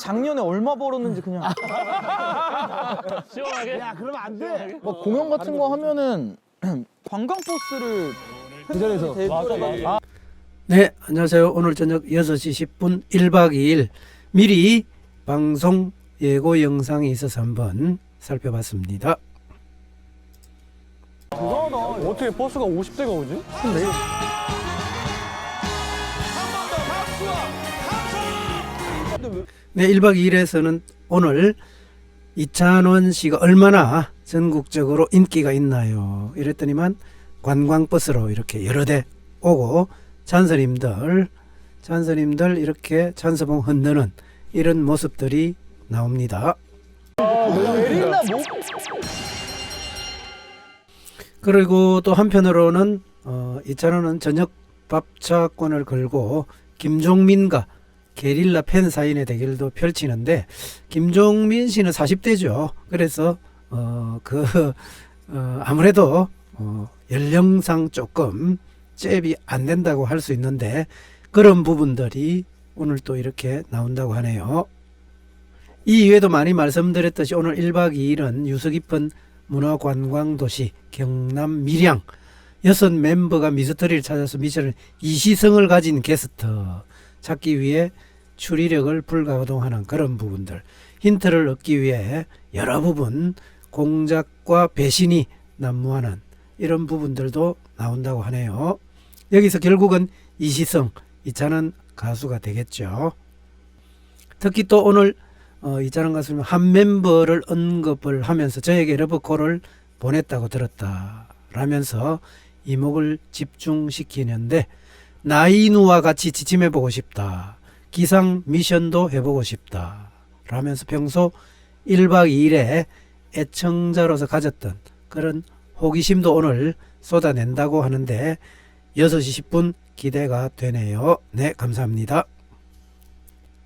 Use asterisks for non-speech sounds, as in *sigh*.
작년에 얼마 벌었는지 그냥 *laughs* 시원하게. 야 그러면 안 돼. 뭐 공연 같은 거 하면은 *clears throat* 관광 버스를 그 자리에서. 대구에 아, 네, 안녕하세요. 오늘 저녁 6시 10분 1박 2일 미리 방송 예고 영상이 있어서 한번 살펴봤습니다. 어떻게 버스가 50대가 오지? 네, 1박 2일에서는 오늘 이찬원 씨가 얼마나 전국적으로 인기가 있나요? 이랬더니만 관광버스로 이렇게 여러 대 오고 찬스님들, 찬스님들 이렇게 찬스봉 흔드는 이런 모습들이 나옵니다. 뭐 그리고 또 한편으로는 어, 이찬원은 저녁 밥차권을 걸고 김종민과 게릴라 팬 사인의 대결도 펼치는데 김종민 씨는 40대죠. 그래서 어, 그 어, 아무래도 어, 연령상 조금 잽이 안 된다고 할 수 있는데 그런 부분들이 오늘 또 이렇게 나온다고 하네요. 이 이외에도 많이 말씀드렸듯이 오늘 1박 2일은 유서 깊은 문화관광도시 경남 밀양 여섯 멤버가 미스터리를 찾아서 미션을 이시성을 가진 게스트 찾기 위해 추리력을 불가동하는 그런 부분들 힌트를 얻기 위해 여러 부분 공작과 배신이 난무하는 이런 부분들도 나온다고 하네요. 여기서 결국은 이시성 이찬원 가수가 되겠죠. 특히 또 오늘 어, 이찬원 가수는 한 멤버를 언급을 하면서 저에게 러브콜을 보냈다고 들었다. 라면서 이목을 집중시키는데 나이누와 같이 지침해보고 싶다. 기상 미션도 해보고 싶다. 라면서 평소 1박 2일에 애청자로서 가졌던 그런 호기심도 오늘 쏟아낸다고 하는데 6시 10분 기대가 되네요. 네, 감사합니다.